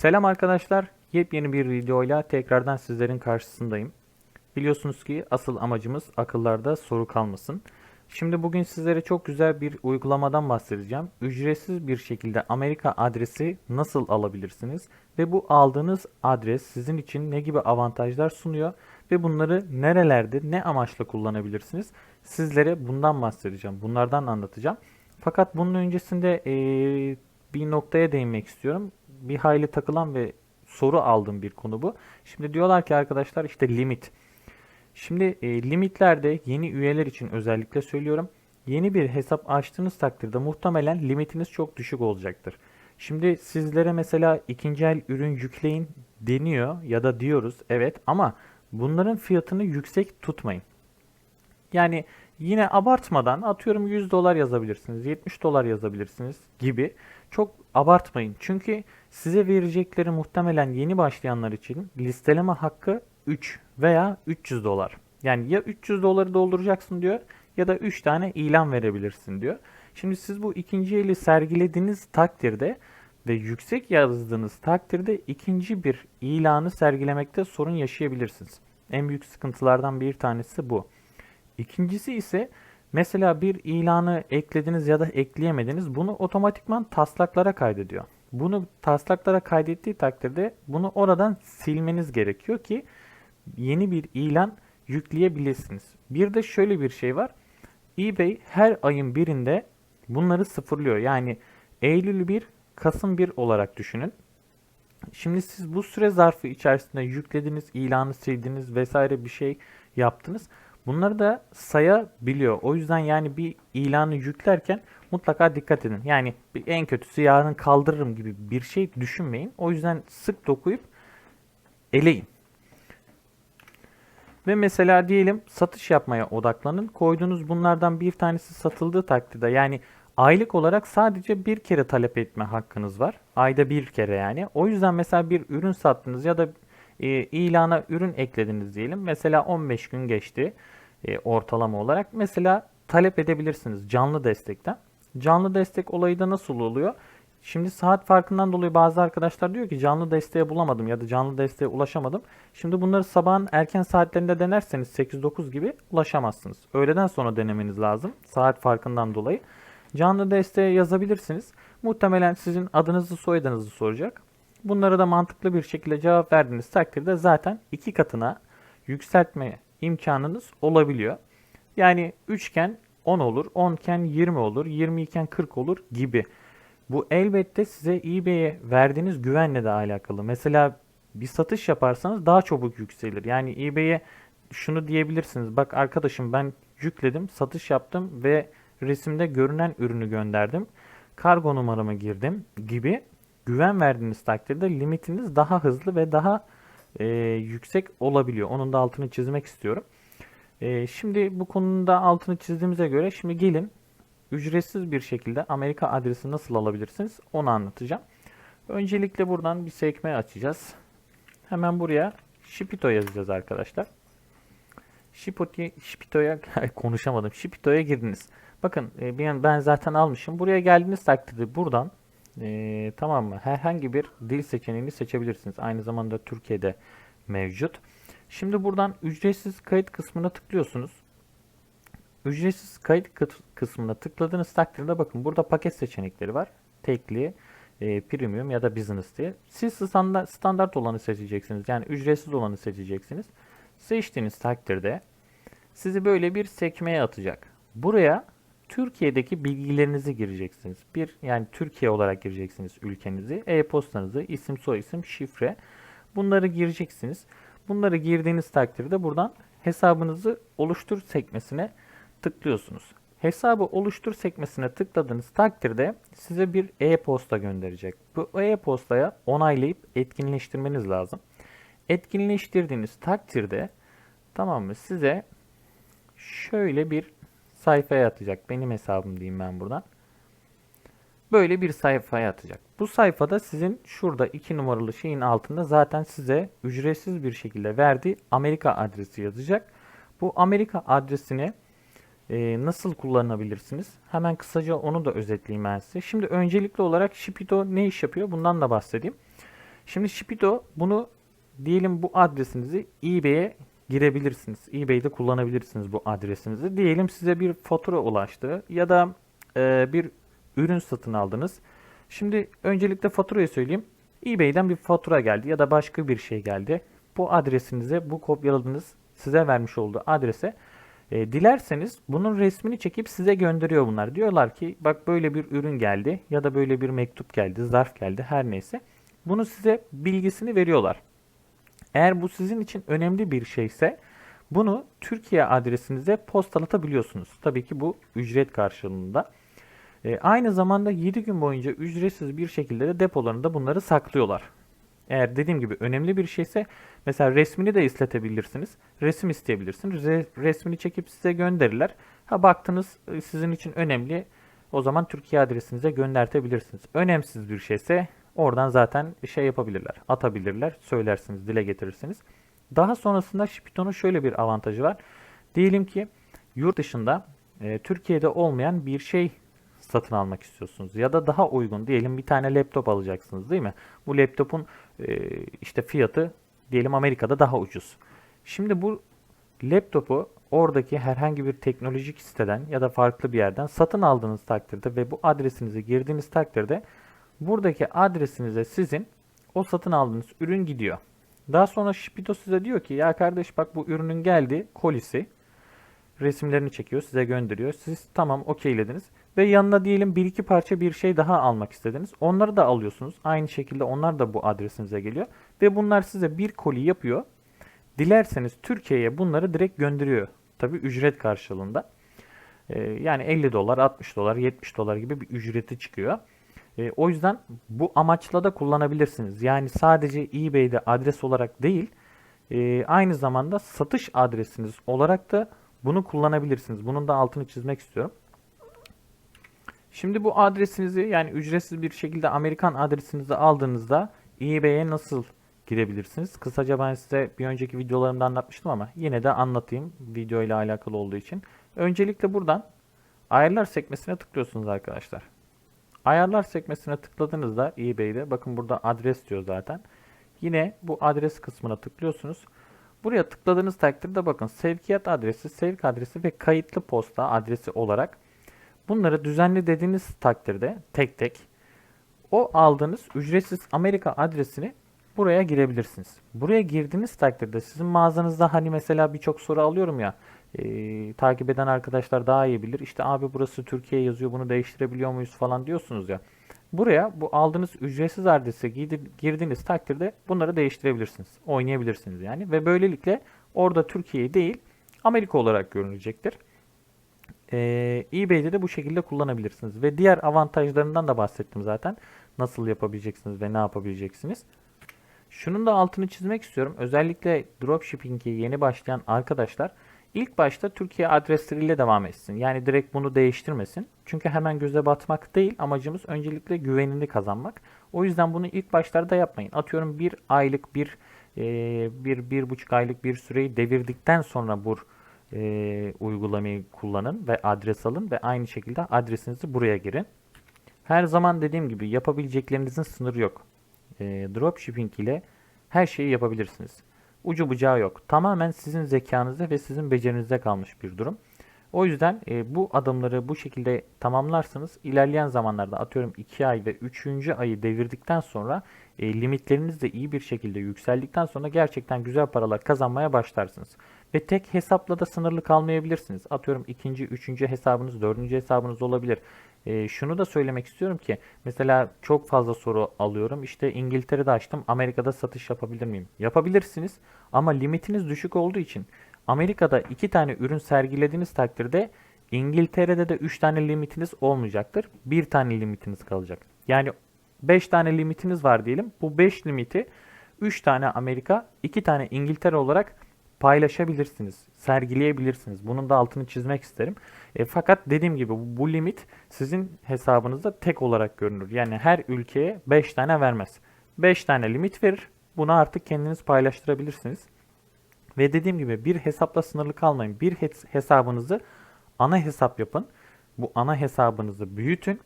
Selam arkadaşlar. Yepyeni bir videoyla tekrardan sizlerin karşısındayım. Biliyorsunuz ki asıl amacımız akıllarda soru kalmasın. Şimdi bugün sizlere çok güzel bir uygulamadan bahsedeceğim. Ücretsiz bir şekilde Amerika adresi nasıl alabilirsiniz ve bu aldığınız adres sizin için ne gibi avantajlar sunuyor ve bunları nerelerde ne amaçla kullanabilirsiniz? Sizlere bundan bahsedeceğim. Bunlardan anlatacağım. Fakat bunun öncesinde eee, bir noktaya değinmek istiyorum. Bir hayli takılan ve soru aldığım bir konu bu. Şimdi diyorlar ki arkadaşlar işte limit. Şimdi e, limitlerde yeni üyeler için özellikle söylüyorum. Yeni bir hesap açtığınız takdirde muhtemelen limitiniz çok düşük olacaktır. Şimdi sizlere mesela ikinci el ürün yükleyin deniyor ya da diyoruz evet ama bunların fiyatını yüksek tutmayın. Yani yine abartmadan atıyorum 100 dolar yazabilirsiniz, 70 dolar yazabilirsiniz gibi çok abartmayın. Çünkü size verecekleri muhtemelen yeni başlayanlar için listeleme hakkı 3 veya 300 dolar. Yani ya 300 doları dolduracaksın diyor ya da 3 tane ilan verebilirsin diyor. Şimdi siz bu ikinci eli sergilediğiniz takdirde ve yüksek yazdığınız takdirde ikinci bir ilanı sergilemekte sorun yaşayabilirsiniz. En büyük sıkıntılardan bir tanesi bu. İkincisi ise mesela bir ilanı eklediniz ya da ekleyemediniz. Bunu otomatikman taslaklara kaydediyor. Bunu taslaklara kaydettiği takdirde bunu oradan silmeniz gerekiyor ki yeni bir ilan yükleyebilirsiniz. Bir de şöyle bir şey var. eBay her ayın birinde bunları sıfırlıyor. Yani Eylül 1, Kasım 1 olarak düşünün. Şimdi siz bu süre zarfı içerisinde yüklediniz, ilanı sildiniz vesaire bir şey yaptınız. Bunları da sayabiliyor. O yüzden yani bir ilanı yüklerken mutlaka dikkat edin. Yani en kötüsü yarın kaldırırım gibi bir şey düşünmeyin. O yüzden sık dokuyup eleyin. Ve mesela diyelim satış yapmaya odaklanın. Koyduğunuz bunlardan bir tanesi satıldığı takdirde yani aylık olarak sadece bir kere talep etme hakkınız var. Ayda bir kere yani. O yüzden mesela bir ürün sattınız ya da e, ilana ürün eklediniz diyelim. Mesela 15 gün geçti e, ortalama olarak. Mesela talep edebilirsiniz canlı destekten. Canlı destek olayı da nasıl oluyor? Şimdi saat farkından dolayı bazı arkadaşlar diyor ki canlı desteğe bulamadım ya da canlı desteğe ulaşamadım. Şimdi bunları sabahın erken saatlerinde denerseniz 8-9 gibi ulaşamazsınız. Öğleden sonra denemeniz lazım saat farkından dolayı. Canlı desteğe yazabilirsiniz. Muhtemelen sizin adınızı soyadınızı soracak. Bunlara da mantıklı bir şekilde cevap verdiğiniz takdirde zaten iki katına yükseltme imkanınız olabiliyor. Yani 3 iken 10 olur, 10 iken 20 olur, 20 iken 40 olur gibi. Bu elbette size eBay'e verdiğiniz güvenle de alakalı. Mesela bir satış yaparsanız daha çabuk yükselir. Yani eBay'e şunu diyebilirsiniz. Bak arkadaşım ben yükledim, satış yaptım ve resimde görünen ürünü gönderdim. Kargo numaramı girdim gibi güven verdiğiniz takdirde limitiniz daha hızlı ve daha e, yüksek olabiliyor. Onun da altını çizmek istiyorum. E, şimdi bu konuda altını çizdiğimize göre şimdi gelin ücretsiz bir şekilde Amerika adresi nasıl alabilirsiniz onu anlatacağım. Öncelikle buradan bir sekme açacağız. Hemen buraya Shipito yazacağız arkadaşlar. Shipito'ya konuşamadım. Shipito'ya girdiniz. Bakın e, ben zaten almışım. Buraya geldiğiniz takdirde buradan e, tamam mı? Herhangi bir dil seçeneğini seçebilirsiniz. Aynı zamanda Türkiye'de mevcut. Şimdi buradan ücretsiz kayıt kısmına tıklıyorsunuz. Ücretsiz kayıt kısmına tıkladığınız takdirde bakın burada paket seçenekleri var. Tekli, e, premium ya da business diye. Siz standart, standart olanı seçeceksiniz. Yani ücretsiz olanı seçeceksiniz. Seçtiğiniz takdirde sizi böyle bir sekmeye atacak. Buraya Türkiye'deki bilgilerinizi gireceksiniz. Bir yani Türkiye olarak gireceksiniz ülkenizi, e-postanızı, isim, soyisim, şifre. Bunları gireceksiniz. Bunları girdiğiniz takdirde buradan hesabınızı oluştur sekmesine tıklıyorsunuz. Hesabı oluştur sekmesine tıkladığınız takdirde size bir e-posta gönderecek. Bu e-postaya onaylayıp etkinleştirmeniz lazım. Etkinleştirdiğiniz takdirde tamam mı size şöyle bir sayfaya atacak. Benim hesabım diyeyim ben buradan. Böyle bir sayfaya atacak. Bu sayfada sizin şurada iki numaralı şeyin altında zaten size ücretsiz bir şekilde verdiği Amerika adresi yazacak. Bu Amerika adresini e, nasıl kullanabilirsiniz? Hemen kısaca onu da özetleyeyim ben size. Şimdi öncelikli olarak Shipito ne iş yapıyor? Bundan da bahsedeyim. Şimdi Shipido bunu diyelim bu adresinizi eBay'e girebilirsiniz. eBay'de kullanabilirsiniz bu adresinizi. Diyelim size bir fatura ulaştı ya da e, bir ürün satın aldınız. Şimdi öncelikle faturayı söyleyeyim. eBay'den bir fatura geldi ya da başka bir şey geldi. Bu adresinize, bu kopyaladığınız size vermiş olduğu adrese e, dilerseniz bunun resmini çekip size gönderiyor bunlar. Diyorlar ki bak böyle bir ürün geldi ya da böyle bir mektup geldi, zarf geldi her neyse. Bunu size bilgisini veriyorlar. Eğer bu sizin için önemli bir şeyse bunu Türkiye adresinize postalatabiliyorsunuz. Tabii ki bu ücret karşılığında. E, aynı zamanda 7 gün boyunca ücretsiz bir şekilde de depolarında bunları saklıyorlar. Eğer dediğim gibi önemli bir şeyse mesela resmini de istetebilirsiniz. Resim isteyebilirsiniz. Re- resmini çekip size gönderirler. Ha baktınız e, sizin için önemli. O zaman Türkiye adresinize göndertebilirsiniz. Önemsiz bir şeyse oradan zaten şey yapabilirler. Atabilirler. Söylersiniz, dile getirirsiniz. Daha sonrasında Shipito'nun şöyle bir avantajı var. Diyelim ki yurt dışında e, Türkiye'de olmayan bir şey satın almak istiyorsunuz ya da daha uygun diyelim bir tane laptop alacaksınız değil mi? Bu laptopun e, işte fiyatı diyelim Amerika'da daha ucuz. Şimdi bu laptopu oradaki herhangi bir teknolojik siteden ya da farklı bir yerden satın aldığınız takdirde ve bu adresinizi girdiğiniz takdirde buradaki adresinize sizin o satın aldığınız ürün gidiyor. Daha sonra Shipito size diyor ki ya kardeş bak bu ürünün geldi kolisi resimlerini çekiyor size gönderiyor. Siz tamam okeylediniz ve yanına diyelim bir iki parça bir şey daha almak istediniz. Onları da alıyorsunuz. Aynı şekilde onlar da bu adresinize geliyor ve bunlar size bir koli yapıyor. Dilerseniz Türkiye'ye bunları direkt gönderiyor. Tabi ücret karşılığında. Ee, yani 50 dolar, 60 dolar, 70 dolar gibi bir ücreti çıkıyor. Ee, o yüzden bu amaçla da kullanabilirsiniz. Yani sadece eBay'de adres olarak değil, e, aynı zamanda satış adresiniz olarak da bunu kullanabilirsiniz. Bunun da altını çizmek istiyorum. Şimdi bu adresinizi yani ücretsiz bir şekilde Amerikan adresinizi aldığınızda eBay'e nasıl girebilirsiniz? Kısaca ben size bir önceki videolarımda anlatmıştım ama yine de anlatayım video ile alakalı olduğu için. Öncelikle buradan ayarlar sekmesine tıklıyorsunuz arkadaşlar. Ayarlar sekmesine tıkladığınızda eBay'de bakın burada adres diyor zaten. Yine bu adres kısmına tıklıyorsunuz. Buraya tıkladığınız takdirde bakın sevkiyat adresi, sevk adresi ve kayıtlı posta adresi olarak bunları düzenli dediğiniz takdirde tek tek o aldığınız ücretsiz Amerika adresini buraya girebilirsiniz. Buraya girdiğiniz takdirde sizin mağazanızda hani mesela birçok soru alıyorum ya e, takip eden arkadaşlar daha iyi bilir. İşte abi burası Türkiye yazıyor bunu değiştirebiliyor muyuz falan diyorsunuz ya. Buraya bu aldığınız ücretsiz adrese girdiğiniz takdirde bunları değiştirebilirsiniz. Oynayabilirsiniz yani. Ve böylelikle orada Türkiye değil Amerika olarak görünecektir. Ee, eBay'de de bu şekilde kullanabilirsiniz. Ve diğer avantajlarından da bahsettim zaten. Nasıl yapabileceksiniz ve ne yapabileceksiniz. Şunun da altını çizmek istiyorum. Özellikle dropshipping'e yeni başlayan arkadaşlar ilk başta Türkiye adresleriyle devam etsin. Yani direkt bunu değiştirmesin. Çünkü hemen göze batmak değil. Amacımız öncelikle güvenini kazanmak. O yüzden bunu ilk başlarda yapmayın. Atıyorum bir aylık bir e, bir, bir buçuk aylık bir süreyi devirdikten sonra bu e, uygulamayı kullanın ve adres alın ve aynı şekilde adresinizi buraya girin. Her zaman dediğim gibi yapabileceklerinizin sınırı yok. E, dropshipping ile her şeyi yapabilirsiniz. Ucu bucağı yok. Tamamen sizin zekanızda ve sizin becerinizde kalmış bir durum. O yüzden e, bu adımları bu şekilde tamamlarsanız ilerleyen zamanlarda atıyorum 2 ay ve 3. ayı devirdikten sonra e, limitleriniz de iyi bir şekilde yükseldikten sonra gerçekten güzel paralar kazanmaya başlarsınız. Ve tek hesapla da sınırlı kalmayabilirsiniz. Atıyorum ikinci, üçüncü hesabınız, dördüncü hesabınız olabilir. E, şunu da söylemek istiyorum ki mesela çok fazla soru alıyorum. İşte İngiltere'de açtım, Amerika'da satış yapabilir miyim? Yapabilirsiniz ama limitiniz düşük olduğu için Amerika'da iki tane ürün sergilediğiniz takdirde İngiltere'de de 3 tane limitiniz olmayacaktır. Bir tane limitiniz kalacak. Yani 5 tane limitiniz var diyelim. Bu 5 limiti 3 tane Amerika, 2 tane İngiltere olarak paylaşabilirsiniz, sergileyebilirsiniz. Bunun da altını çizmek isterim. E, fakat dediğim gibi bu limit sizin hesabınızda tek olarak görünür. Yani her ülkeye 5 tane vermez. 5 tane limit verir. Bunu artık kendiniz paylaştırabilirsiniz. Ve dediğim gibi bir hesapla sınırlı kalmayın. Bir hesabınızı ana hesap yapın. Bu ana hesabınızı büyütün.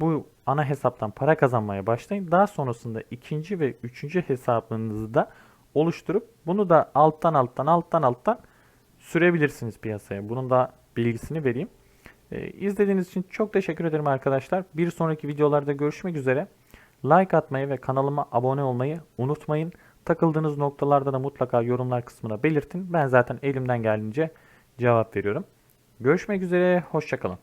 Bu ana hesaptan para kazanmaya başlayın. Daha sonrasında ikinci ve üçüncü hesabınızı da oluşturup bunu da alttan alttan alttan alttan sürebilirsiniz piyasaya. Bunun da bilgisini vereyim. Ee, izlediğiniz için çok teşekkür ederim arkadaşlar. Bir sonraki videolarda görüşmek üzere. Like atmayı ve kanalıma abone olmayı unutmayın. Takıldığınız noktalarda da mutlaka yorumlar kısmına belirtin. Ben zaten elimden geldiğince cevap veriyorum. Görüşmek üzere, hoşçakalın.